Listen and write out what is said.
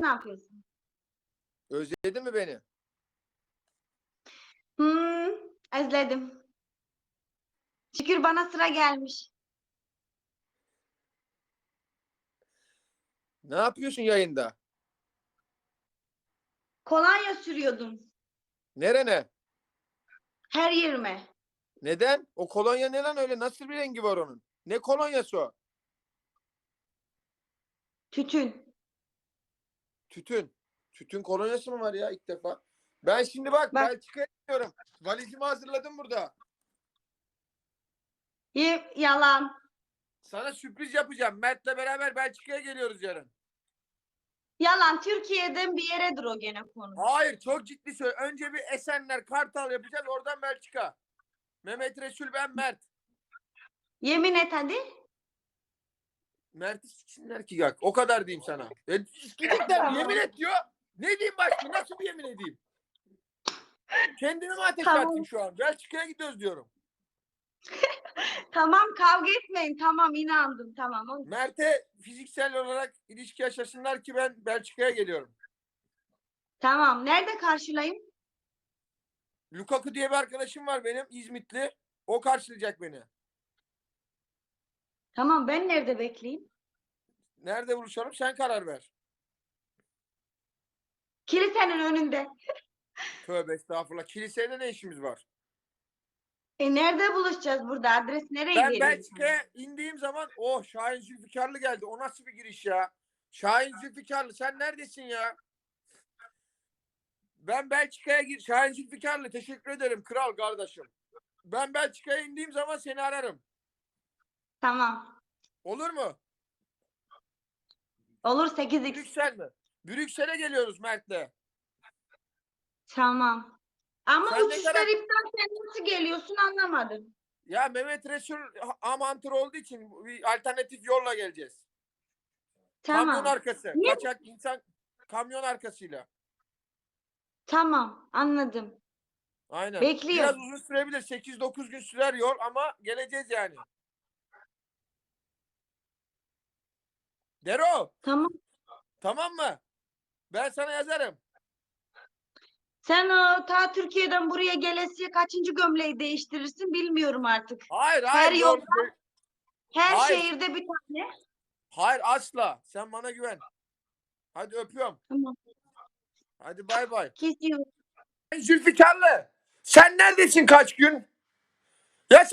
Ne yapıyorsun? Özledin mi beni? Hmm, özledim. Şükür bana sıra gelmiş. Ne yapıyorsun yayında? Kolonya sürüyordum. Nerene? Her yerime. Neden? O kolonya ne lan öyle? Nasıl bir rengi var onun? Ne kolonyası o? Tütün. Tütün. Tütün kolonyası mı var ya ilk defa? Ben şimdi bak, Bak. Belçika'ya gidiyorum. Valizimi hazırladım burada. Y- yalan. Sana sürpriz yapacağım. Mert'le beraber Belçika'ya geliyoruz yarın. Yalan. Türkiye'den bir yeredir o gene konu. Hayır çok ciddi söyle. Önce bir Esenler, Kartal yapacağız. Oradan Belçika. Mehmet Resul ben Mert. Yemin et hadi. Mert'i siksinler ki gak. O kadar diyeyim sana. E. Tamam. Yemin et diyor. Ne diyeyim başka? Nasıl bir yemin edeyim? Kendimi mi ateş Tamam. attım şu an? Belçika'ya gidiyoruz diyorum. Tamam kavga etmeyin. Tamam inandım. Tamam. O- Mert'e fiziksel olarak ilişki yaşasınlar ki ben Belçika'ya geliyorum. Tamam. Nerede karşılayayım? Lukaku diye bir arkadaşım var benim İzmitli. O karşılayacak beni. Tamam ben nerede bekleyeyim? Nerede buluşalım sen karar ver. Kilisenin önünde. Tövbe estağfurullah. Kilisede ne işimiz var? E nerede buluşacağız burada? Adres nereye Ben vereyim? Belçika'ya indiğim zaman oh Şahin Zülfikarlı geldi. O nasıl bir giriş ya? Şahin Zülfikarlı sen neredesin ya? Ben Belçika'ya gir. Şahin Zülfikarlı teşekkür ederim kral kardeşim. Ben Belçika'ya indiğim zaman seni ararım. Tamam. Olur mu? Olur 8x. Brüksel mi? Brüksel'e geliyoruz Mert'le. Tamam. Ama Sen ne uçuşlar kadar- iptal sen nasıl geliyorsun anlamadım. Ya Mehmet Resul amantır olduğu için bir alternatif yolla geleceğiz. Kamyon Tamam. arkası. Niye? Kaçak insan kamyon arkasıyla. Tamam anladım. Aynen. Bekliyorum. Biraz uzun sürebilir. 8-9 gün sürer yol ama geleceğiz yani. Dero Tamam. tamam mı? Ben sana yazarım. Sen o ta Türkiye'den buraya gelesiye kaçıncı gömleği değiştirirsin bilmiyorum artık. Hayır hayır. yol- yol- Her Hayır. şehirde bir tane. Hayır asla. Sen bana güven. Hadi öpüyorum. Tamam. Hadi bay bay. Kesiyorum. Zülfikarlı. Sen neredesin kaç gün? Ya sen